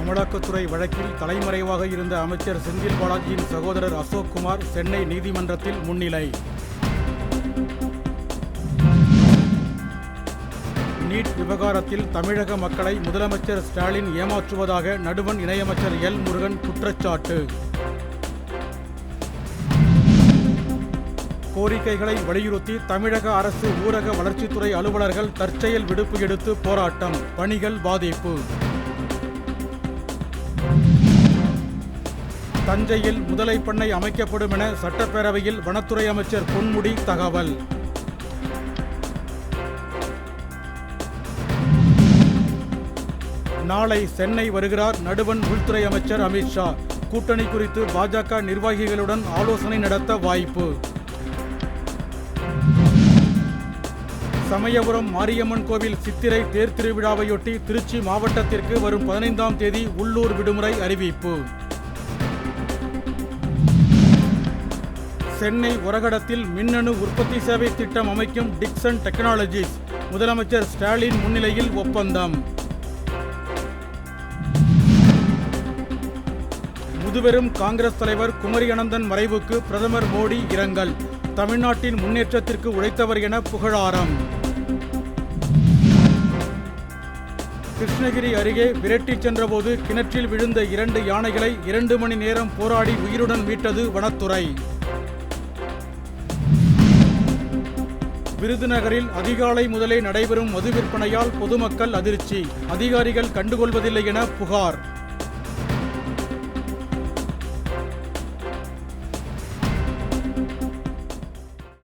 அமலாக்கத்துறை வழக்கில் தலைமறைவாக இருந்த அமைச்சர் செந்தில் பாலாஜியின் சகோதரர் அசோக் குமார் சென்னை நீதிமன்றத்தில் முன்னிலை. நீட் விவகாரத்தில் தமிழக மக்களை முதலமைச்சர் ஸ்டாலின் ஏமாற்றுவதாக நடுவண் இணையமைச்சர் எல் முருகன் குற்றச்சாட்டு. கோரிக்கைகளை வலியுறுத்தி தமிழக அரசு ஊரக வளர்ச்சித்துறை அலுவலர்கள் தற்செயல் விடுப்பு எடுத்து போராட்டம் பணிகள் பாதிப்பு. தஞ்சையில் முதலை பண்ணை அமைக்கப்படும் என சட்டப்பேரவையில் வனத்துறை அமைச்சர் பொன்முடி தகவல். நாளை சென்னை வருகிறார் நடுவண் உள்துறை அமைச்சர் அமித்ஷா கூட்டணி குறித்து பாஜக நிர்வாகிகளுடன் ஆலோசனை நடத்த வாய்ப்பு. சமயபுரம் மாரியம்மன் கோவில் சித்திரை தேர் திருவிழாவையொட்டி திருச்சி மாவட்டத்திற்கு வரும் பதினைந்தாம் தேதி உள்ளூர் விடுமுறை அறிவிப்பு. சென்னை உரகடத்தில் மின்னணு உற்பத்தி சேவை திட்டம் அமைக்கும் டிக்சன் டெக்னாலஜிஸ். முதலமைச்சர் ஸ்டாலின் முன்னிலையில் ஒப்பந்தம். முதுபெரும் காங்கிரஸ் தலைவர் குமரி அனந்தன் மறைவுக்கு பிரதமர் மோடி இரங்கல். தமிழ்நாட்டின் முன்னேற்றத்திற்கு உழைத்தவர் என புகழாரம். கிருஷ்ணகிரி அருகே விரட்டிச் சென்றபோது கிணற்றில் விழுந்த இரண்டு யானைகளை இரண்டு மணி நேரம் போராடி உயிருடன் மீட்டது வனத்துறை. விருதுநகரில் அதிகாலை முதலே நடைபெறும் மது விற்பனையால் பொதுமக்கள் அதிர்ச்சி. அதிகாரிகள் கண்டுகொள்வதில்லை என புகார்.